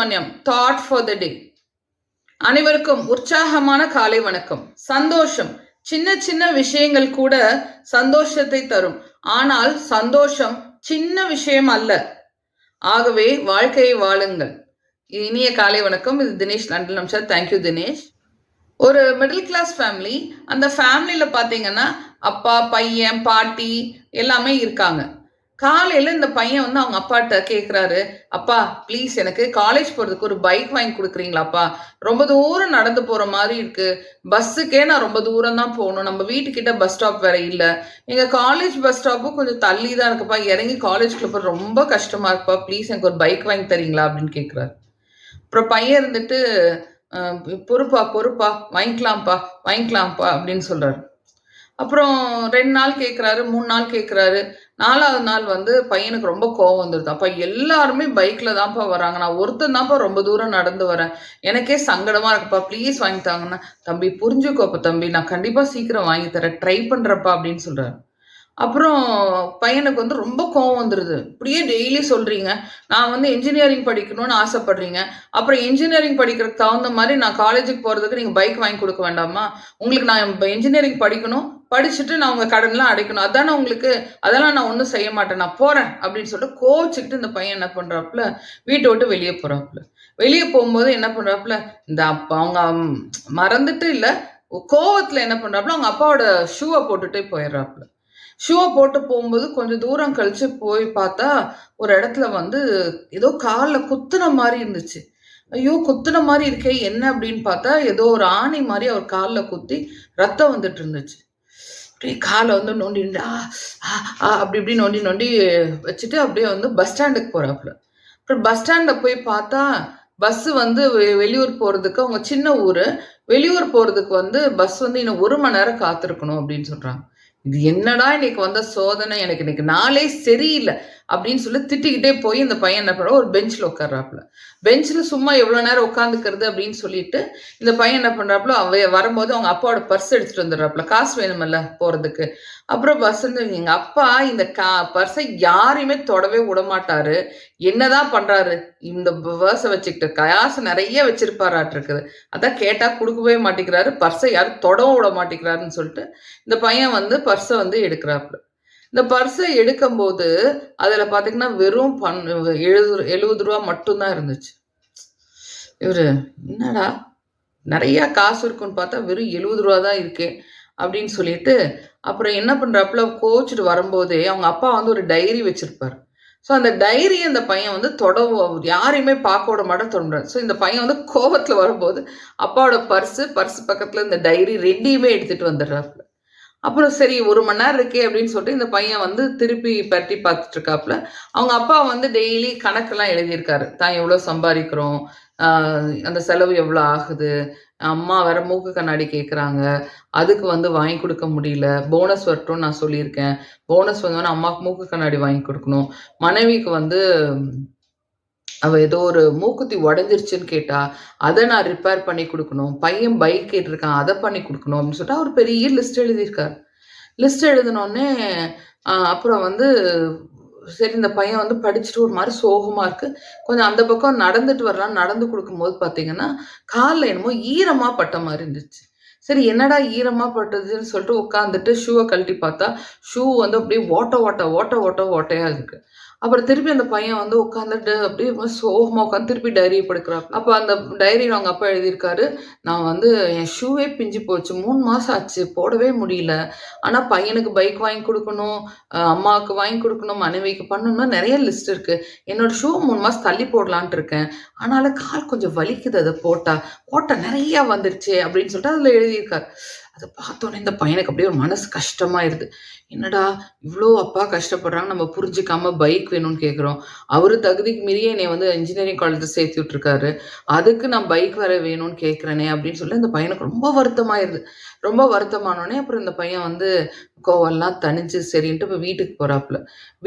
Subramaniam thought for the day அனைவருக்கும் உற்சாகமான காலை வணக்கம். சந்தோஷம் சின்ன சின்ன விஷயங்கள் கூட சந்தோஷத்தை தரும். ஆனால் சந்தோஷம் சின்ன விஷயம் அல்ல. ஆகவே வாழ்க்கையை வாழுங்கள். இனிய காலை வணக்கம். இது Dinesh London அம்சர். Thank you Dinesh. ஒரு மிடில் கிளாஸ் ஃபேமிலி அந்த ஃபேமிலியில் பார்த்தீங்கன்னா அப்பா பையன் பாட்டி எல்லாமே இருக்காங்க. காலையில் இந்த பையன் வந்து அவங்க அப்பாட்ட கேட்குறாரு அப்பா ப்ளீஸ் எனக்கு காலேஜ் போகிறதுக்கு ஒரு பைக் வாங்கி கொடுக்குறீங்களாப்பா? ரொம்ப தூரம் நடந்து போகிற மாதிரி இருக்கு. பஸ்ஸுக்கே நான் ரொம்ப தூரம் தான் போகணும். நம்ம வீட்டுக்கிட்ட பஸ் ஸ்டாப் வேற இல்லை. எங்க காலேஜ் பஸ் ஸ்டாப்பும் கொஞ்சம் தள்ளி தான் இருக்குப்பா. இறங்கி காலேஜ்க்குள்ள போற ரொம்ப கஷ்டமாக இருக்குப்பா. ப்ளீஸ் எனக்கு ஒரு பைக் வாங்கி தரீங்களா? அப்படின்னு கேட்குறாரு அப்புறம் பையன் இருந்துட்டு பொறுப்பா பொறுப்பா வாங்கிக்கலாம்ப்பா வாங்கிக்கலாம்ப்பா அப்படின்னு சொல்றாரு. அப்புறம் ரெண்டு நாள் கேட்குறாரு மூணு நாள் கேட்குறாரு நாலாவது நாள் வந்து பையனுக்கு ரொம்ப கோவம் வந்துடுது அப்போ எல்லாருமே பைக்கில் தான்ப்பா வராங்க. நான் ஒருத்தன் தான்ப்பா ரொம்ப தூரம் நடந்து வரேன். எனக்கே சங்கடமாக இருக்குப்பா. ப்ளீஸ் வாங்கி தாங்கன்னா தம்பி புரிஞ்சுக்கோப்பா தம்பி. நான் கண்டிப்பாக சீக்கிரம் வாங்கி தரேன். ட்ரை பண்ணுறப்பா அப்படின்னு சொல்கிறாரு அப்புறம் பையனுக்கு வந்து ரொம்ப கோவம் வந்துடுது இப்படியே டெய்லி சொல்கிறீங்க நான் வந்து இன்ஜினியரிங் படிக்கணும்னு ஆசைப்படுறீங்க. அப்புறம் இன்ஜினியரிங் படிக்கிறதுக்கு தகுந்த மாதிரி நான் காலேஜுக்கு போகிறதுக்கு நீங்கள் பைக் வாங்கி கொடுக்க வேண்டாமா? உங்களுக்கு நான் இன்ஜினியரிங் படிக்கணும். படிச்சுட்டு நான் உங்கள் கடன்லாம் அடைக்கணும். அதானே உங்களுக்கு அதெல்லாம் நான் ஒன்றும் செய்ய மாட்டேன். நான் போகிறேன் அப்படின்னு சொல்லிட்டு கோவிச்சுக்கிட்டு இந்த பையன் என்ன பண்ணுறாப்புல வீட்டை விட்டு வெளியே போகிறாப்புல வெளியே போகும்போது என்ன பண்ணுறாப்புல இந்த அப்பா அவங்க மறந்துட்டு இல்லை கோவத்தில் என்ன பண்ணுறாப்புல அவங்க அப்பாவோட ஷூவை போட்டுட்டே போயிடுறாப்புல. ஷூவை போட்டு போகும்போது கொஞ்சம் தூரம் கழிச்சு போய் பார்த்தா ஒரு இடத்துல வந்து ஏதோ காலில் குத்துன மாதிரி இருந்துச்சு. ஐயோ குத்துன மாதிரி இருக்கே என்ன அப்படின்னு பார்த்தா ஏதோ ஒரு ஆணி மாதிரி அவர் காலில் குத்தி ரத்தம் வந்துட்டு இருந்துச்சு. அப்படியே காலை வந்து நோண்டி ஆ ஆ, அப்படி இப்படி நோண்டி நோண்டி வச்சுட்டு அப்படியே வந்து பஸ் ஸ்டாண்டுக்கு போகிறாப்புல அப்புறம் பஸ் ஸ்டாண்டில் போய் பார்த்தா பஸ்ஸு வந்து வெ- வெளியூர் போகிறதுக்கு அவங்க சின்ன ஊர். வெளியூர் போகிறதுக்கு வந்து பஸ் வந்து இன்னும் ஒரு மணி நேரம் காத்திருக்கணும் அப்படின்னு சொல்கிறாங்க இது என்னடா இன்னைக்கு வந்த சோதனை? எனக்கு இன்னைக்கு நாளே சரியில்லை. அப்படின்னு சொல்லி திட்டிக்கிட்டே போய் இந்த பையன் என்ன பண்ணுறா ஒரு பெஞ்சில் உட்கார்றாப்புல. பெஞ்சில் சும்மா எவ்வளோ நேரம் உட்காந்துக்கிறது அப்படின்னு சொல்லிட்டு இந்த பையன் என்ன பண்ணுறாப்புல அவ வரும்போது அவங்க அப்பாவோட பர்ஸ் எடுத்துகிட்டு வந்துடுறாப்புல. காசு வேணுமல்ல போகிறதுக்கு அப்புறம் பஸ் வந்து எங்கள் அப்பா இந்த கா பர்ஸை யாரையுமே தொடவே விடமாட்டாரு. என்னதான் பண்ணுறாரு இந்த பர்ஸை வச்சுக்கிட்டு காசு நிறைய வச்சிருப்பாராட்டிருக்குது. அதான் கேட்டால் கொடுக்கவே மாட்டேங்கிறாரு. பர்ஸை யாரும் தொடவும் விட மாட்டேங்கிறாருன்னு சொல்லிட்டு இந்த பையன் வந்து பர்ஸை வந்து எடுக்கிறாப்புல. இந்த பர்ஸை எடுக்கும்போது அதில் பார்த்தீங்கன்னா வெறும் பன் எழுபது எழுபது ரூபா மட்டும்தான் இருந்துச்சு. இவர் என்னடா? நிறையா காசு இருக்குன்னு பார்த்தா வெறும் எழுபது ரூபா தான் இருக்கே அப்படின்னு சொல்லிட்டு அப்புறம் என்ன பண்ணுறாப்புல கோச்சிட்டு வரும்போதே அவங்க அப்பா வந்து ஒரு டைரி வச்சுருப்பார். ஸோ அந்த டைரி அந்த பையன் வந்து தொட யாரையுமே பார்க்க விட மாட்டேன் தொடங்குறாரு ஸோ இந்த பையன் வந்து கோபத்தில் வரும்போது அப்பாவோட பர்ஸு பர்ஸ் பக்கத்தில் இந்த டைரி ரெண்டையுமே எடுத்துகிட்டு வந்துடுறாப்புல. அப்புறம் சரி ஒரு மணி நேரம் இருக்கே அப்படின்னு சொல்லிட்டு இந்த பையன் வந்து திருப்பி பரட்டி பார்த்துட்டு இருக்காப்புல அவங்க அப்பா வந்து டெய்லி கணக்கெல்லாம் எழுதியிருக்காரு. தான் எவ்வளோ சம்பாதிக்கிறோம்? அந்த செலவு எவ்வளோ ஆகுது? அம்மா வேற மூக்கு கண்ணாடி கேட்குறாங்க அதுக்கு வந்து வாங்கி கொடுக்க முடியல. போனஸ் வரட்டும்னு நான் சொல்லியிருக்கேன். போனஸ் வந்தோன்னா அம்மாவுக்கு மூக்கு கண்ணாடி வாங்கி கொடுக்கணும். மனைவிக்கு வந்து அவள் ஏதோ ஒரு மூக்குத்தி உடஞ்சிருச்சுன்னு கேட்டா அதை நான் ரிப்பேர் பண்ணி கொடுக்கணும். பையன் பைக் கேட்டிருக்கான் அதை பண்ணி கொடுக்கணும். அப்படின்னு சொல்லிட்டு அவர் பெரிய லிஸ்ட் எழுதியிருக்காரு. லிஸ்ட் எழுதினோடனே அப்புறம் வந்து சரி இந்த பையன் வந்து படிச்சுட்டு ஒரு மாதிரி சோகமாக இருக்குது கொஞ்சம் அந்த பக்கம் நடந்துட்டு வரலாம் நடந்து கொடுக்கும்போது பார்த்தீங்கன்னா காலில் என்னமோ ஈரமாக பட்ட மாதிரி இருந்துச்சு. சரி என்னடா ஈரமாக பட்டதுன்னு சொல்லிட்டு உட்காந்துட்டு ஷூவை கழட்டி பார்த்தா ஷூ வந்து அப்படியே ஓட்ட ஓட்ட ஓட்ட ஓட்ட ஓட்டையாக இருக்குது அப்புறம் திருப்பி அந்த பையன் வந்து உட்காந்துட்டு அப்படியே சோகமாக உட்காந்து திருப்பி டைரி படுக்கிறாங்க அப்போ அந்த டைரியில் அவங்க அப்பா எழுதியிருக்காரு நான் வந்து என் ஷூவே பிஞ்சு போச்சு மூணு மாதம் ஆச்சு போடவே முடியல. ஆனால் பையனுக்கு பைக் வாங்கி கொடுக்கணும் அம்மாவுக்கு வாங்கி கொடுக்கணும் மனைவிக்கு பண்ணணும்னா நிறைய லிஸ்ட் இருக்குது என்னோட ஷூ மூணு மாதம் தள்ளி போடலான்ட்டு இருக்கேன். ஆனாலும் கால் கொஞ்சம் வலிக்குது அதை போட்டால் போட்டால் நிறையா வந்துருச்சு அப்படின்னு சொல்லிட்டு அதில் எழுதியிருக்காரு. அதை பார்த்தோன்னே இந்த பையனுக்கு அப்படியே மனசு கஷ்டமாயிருது. என்னடா இவ்வளோ அப்பா கஷ்டப்படுறாங்க நம்ம புரிஞ்சுக்காம பைக் வேணும்னு கேட்குறோம் அவரு தகுதிக்கு மீறியே என்னை வந்து இன்ஜினியரிங் காலேஜில் சேர்த்து விட்ருக்காரு அதுக்கு நான் பைக் வேற வேணும்னு கேட்குறேனே அப்படின்னு சொல்லி இந்த பையனுக்கு ரொம்ப வருத்தமாயிருது. ரொம்ப வருத்தமானோடனே அப்புறம் இந்த பையன் வந்து கோவெல்லாம் தனிச்சு சரின்ட்டு இப்போ வீட்டுக்கு போகிறாப்புல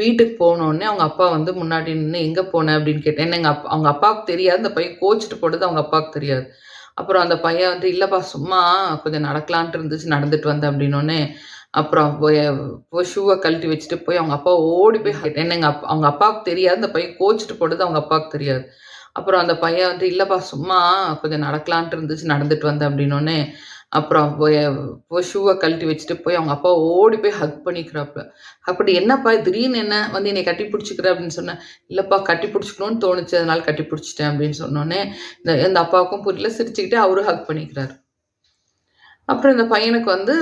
வீட்டுக்கு போனோடனே அவங்க அப்பா வந்து முன்னாடி நின்று எங்கே போனேன் அப்படின்னு கேட்டேன். என்ன எங்கள் அப்பா அவங்க அப்பாவுக்கு தெரியாது. இந்த பையன் கோச்சிட்டு போடுறது அவங்க அப்பாவுக்கு தெரியாது. அப்புறம் அந்த பையன் வந்து இல்லைப்பா சும்மா கொஞ்சம் நடக்கலான்ட்டு இருந்துச்சு நடந்துட்டு வந்தேன் அப்படின்னோடனே அப்புறம் போய் ஷூவை கழட்டி வச்சுட்டு போய் அவங்க அப்பா ஓடி போய் என்ன எங்கள் அப்பா அவங்க அப்பாவுக்கு தெரியாது அந்த பையன் கோச்சிட்டு போடுறது அவங்க அப்பாவுக்கு தெரியாது. அப்புறம் அந்த பையன் வந்து இல்லைப்பா சும்மா கொஞ்சம் நடக்கலான்ட்டு இருந்துச்சு நடந்துட்டு வந்தேன் அப்படின்னோடனே அப்புறம் போய் ஷூவை கழட்டி வச்சுட்டு போய் அவங்க அப்பா ஓடி போய் ஹக் பண்ணிக்கிறாப்புல. அப்படி என்னப்பா திடீர்னு என்ன? வந்து என்னை கட்டி பிடிச்சிக்கிற? அப்படின்னு சொன்னேன். இல்லைப்பா கட்டி பிடிச்சிக்கணும்னு தோணுச்சு அதனால கட்டி பிடிச்சிட்டேன் அப்படின்னு சொன்னோடனே இந்த இந்த அப்பாவுக்கும் புரியல சிரிச்சுக்கிட்டே அவரும் ஹக் பண்ணிக்கிறாரு. அப்புறம் இந்த பையனுக்கு வந்து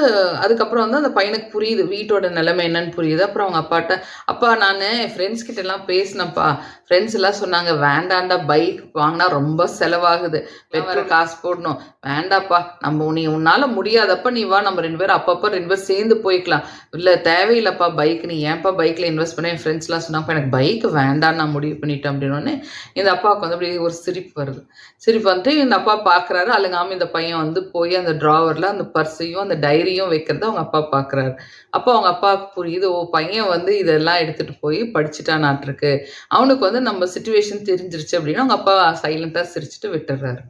அதுக்கப்புறம் வந்து அந்த பையனுக்கு புரியுது வீட்டோட நிலைமை என்னன்னு புரியுது. அப்புறம் அவங்க அப்பாட்ட அப்பா நான் என் ஃப்ரெண்ட்ஸ் கிட்ட எல்லாம் பேசினப்பா ஃப்ரெண்ட்ஸ் எல்லாம் சொன்னாங்க வேண்டாண்டா பைக் வாங்கினா ரொம்ப செலவாகுது. பெட்ரோல் காசு போடணும். வேண்டாப்பா நம்ம நீ உன்னால முடியாதப்ப நீ வா. நம்ம ரெண்டு பேரும் அப்பப்போ ரெண்டு பேரும் சேர்ந்து போய்க்கலாம். இல்லை தேவையில்லைப்பா பைக் நீ ஏன்ப்பா பைக்கில் இன்வெஸ்ட் பண்ண? என் ஃப்ரெண்ட்ஸ்லாம் சொன்னாப்பா எனக்கு பைக் வேண்டாம் நான் முடிவு பண்ணிட்டேன். அப்படின்னு இந்த அப்பாவுக்கு வந்து அப்படி ஒரு சிரிப்பு வருது. சிரிப்பு வந்துட்டு இந்த அப்பா பார்க்குறாரு. அழுங்காம இந்த பையன் வந்து போய் அந்த ட்ராவரில் அந்த பர்ஸையும் அந்த டைரியும் வைக்கிறத அவங்க அப்பா பார்க்குறாரு அப்போ அவங்க அப்பாவுக்கு புரியுது ஓ பையன் வந்து இதெல்லாம் எடுத்துகிட்டு போய் படிச்சுட்டானாட்டிருக்கு. அவனுக்கு வந்து நம்ம சுச்சுவேஷன் தெரிஞ்சிருச்சு அப்படின்னு அவங்க அப்பா சைலண்ட்டாக சிரிச்சுட்டு விட்டுறாரு.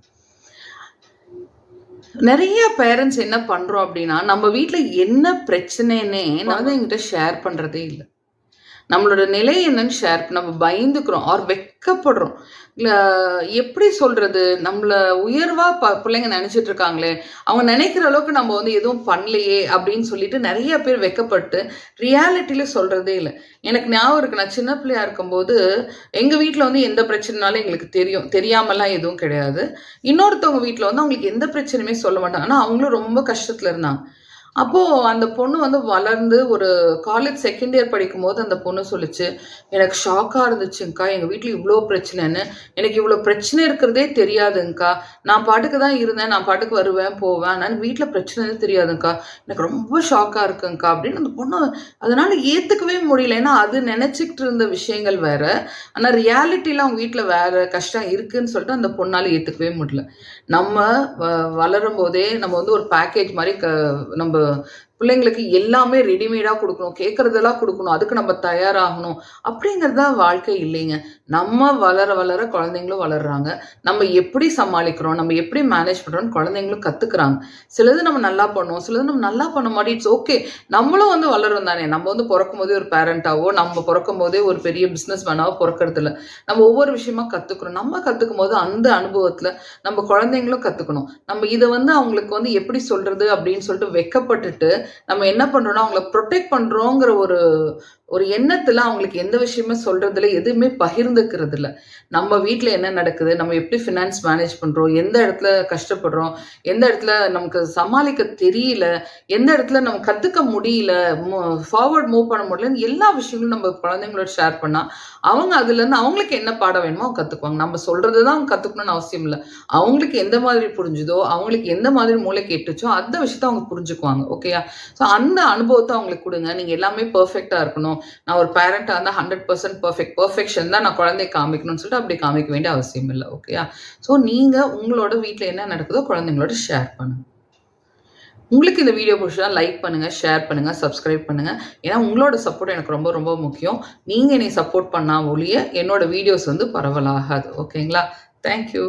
நிறைய பேரண்ட்ஸ் என்ன பண்றோம் அப்படின்னா நம்ம வீட்ல என்ன பிரச்சனைன்னே நான் என்கிட்ட ஷேர் பண்றதே இல்லை. நம்மளோட நிலை என்னன்னு ஷேர் நம்ம பயந்துக்கிறோம் ஆர் வெக்கப்படுறோம். எப்படி சொல்றது? நம்மளை உயர்வா ப பிள்ளைங்க நினைச்சிட்டு இருக்காங்களே அவங்க நினைக்கிற அளவுக்கு நம்ம வந்து எதுவும் பண்ணலையே அப்படின்னு சொல்லிட்டு நிறைய பேர் வெக்கப்பட்டு ரியாலிட்டியில சொல்றதே இல்லை. எனக்கு ஞாபகம் இருக்கு நான் சின்ன பிள்ளையா இருக்கும்போது எங்க வீட்டில் வந்து எந்த பிரச்சனைனாலும் எங்களுக்கு தெரியும். தெரியாமலாம் எதுவும் கிடையாது. இன்னொருத்தவங்க வீட்டில் வந்து அவங்களுக்கு எந்த பிரச்சனையுமே சொல்ல மாட்டாங்க. ஆனால் அவங்களும் ரொம்ப கஷ்டத்துல இருந்தாங்க. அப்போது அந்த பொண்ணு வந்து வளர்ந்து ஒரு காலேஜ் செகண்ட் இயர் படிக்கும்போது அந்த பொண்ணு சொல்லிச்சு எனக்கு ஷாக்காக இருந்துச்சுங்க்கா எங்கள் வீட்டில் இவ்வளோ பிரச்சனைன்னு. எனக்கு இவ்வளோ பிரச்சனை இருக்கிறதே தெரியாதுங்க்கா நான் பாட்டுக்கு தான் இருந்தேன். நான் பாட்டுக்கு வருவேன் போவேன். ஆனால் வீட்டில் பிரச்சனை தெரியாதுங்க்கா எனக்கு ரொம்ப ஷாக்காக இருக்குங்க்கா அப்படின்னு அந்த பொண்ணு அதனால் ஏற்றுக்கவே முடியல. ஏன்னா அது நினச்சிக்கிட்டு இருந்த விஷயங்கள் வேற. ஆனால் ரியாலிட்டியில் அவங்க வீட்டில் வேற கஷ்டம் இருக்குன்னு சொல்லிட்டு அந்த பொண்ணால் ஏற்றுக்கவே முடியல. நம்ம வ வளரும் போதே நம்ம வந்து ஒரு பேக்கேஜ் மாதிரி க நம்ம 呃 பிள்ளைங்களுக்கு எல்லாமே ரெடிமேடாக கொடுக்கணும் கேட்குறதெல்லாம் கொடுக்கணும் அதுக்கு நம்ம தயாராகணும். அப்படிங்கிறது தான் வாழ்க்கை இல்லைங்க. நம்ம வளர வளர குழந்தைங்களும் வளர்றாங்க. நம்ம எப்படி சமாளிக்கிறோம் நம்ம எப்படி மேனேஜ் பண்ணுறோம்னு குழந்தைங்களும் கற்றுக்குறாங்க சிலது நம்ம நல்லா பண்ணுவோம் சிலது நம்ம நல்லா பண்ண மாட்டோம். இட்ஸ் ஓகே நம்மளும் வந்து வளரும் தானே. நம்ம வந்து பிறக்கும் போதே ஒரு பேரண்ட்டாவோ நம்ம பிறக்கும் போதே ஒரு பெரிய பிஸ்னஸ் மேனாவோ பிறக்கிறதுல நம்ம ஒவ்வொரு விஷயமா கற்றுக்குறோம் நம்ம கற்றுக்கும் போது அந்த அனுபவத்தில் நம்ம குழந்தைங்களும் கற்றுக்கணும் நம்ம இதை வந்து அவங்களுக்கு வந்து எப்படி சொல்கிறது அப்படின்னு சொல்லிட்டு வெக்கப்பட்டுட்டு நம்ம என்ன பண்றோம்னா அவங்கள ப்ரொடெக்ட் பண்றோங்கிற ஒரு ஒரு எண்ணத்துல அவங்களுக்கு எந்த விஷயமே சொல்றதுல எதுவுமே பகிர்ந்துக்கிறது இல்லை நம்ம வீட்டில் என்ன நடக்குது? நம்ம எப்படி ஃபினான்ஸ் மேனேஜ் பண்றோம்? எந்த இடத்துல கஷ்டப்படுறோம்? எந்த இடத்துல நமக்கு சமாளிக்க தெரியல? எந்த இடத்துல நம்ம கத்துக்க முடியல? ஃபார்வர்ட் மூவ் பண்ண முடியலன்னு எல்லா விஷயங்களும் நம்ம குழந்தைங்களோட ஷேர் பண்ணா அவங்க அதுல இருந்து அவங்களுக்கு என்ன பாடம் வேணுமோ அவங்க கத்துக்குவாங்க. நம்ம சொல்கிறது தான் அவங்க கத்துக்கணும்னு அவசியம் இல்லை. அவங்களுக்கு எந்த மாதிரி புரிஞ்சுதோ அவங்களுக்கு எந்த மாதிரி மூளை கேட்டுச்சோ அந்த விஷயத்த அவங்க புரிஞ்சுக்குவாங்க. ஓகேயா ஸோ அந்த அனுபவத்தை அவங்களுக்கு கொடுங்க. நீங்கள் எல்லாமே பர்ஃபெக்டாக இருக்கணும். நான் ஒரு பேரண்ட்டை இருந்தால் ஹண்ட்ரட் பர்சன்ட் பர்ஃபெக்ட் பர்ஃபெக்ஷன் தான் நான் குழந்தை காமிக்கணும்னு சொல்லிட்டு அப்படி காமிக்க வேண்டிய அவசியம் இல்லை ஓகேயா ஸோ நீங்கள் உங்களோட வீட்டில் என்ன நடக்குதோ குழந்தைங்களோட ஷேர் பண்ணுங்க. உங்களுக்கு இந்த வீடியோ பிடிச்சா லைக் பண்ணுங்கள் ஷேர் பண்ணுங்கள் சப்ஸ்கிரைப் பண்ணுங்கள் ஏன்னா உங்களோட சப்போர்ட் எனக்கு ரொம்ப ரொம்ப முக்கியம். நீங்கள் என்னை சப்போர்ட் பண்ணால் ஒழிய என்னோட வீடியோஸ் வந்து பரவலாகாது ஓகேங்களா தேங்க்யூ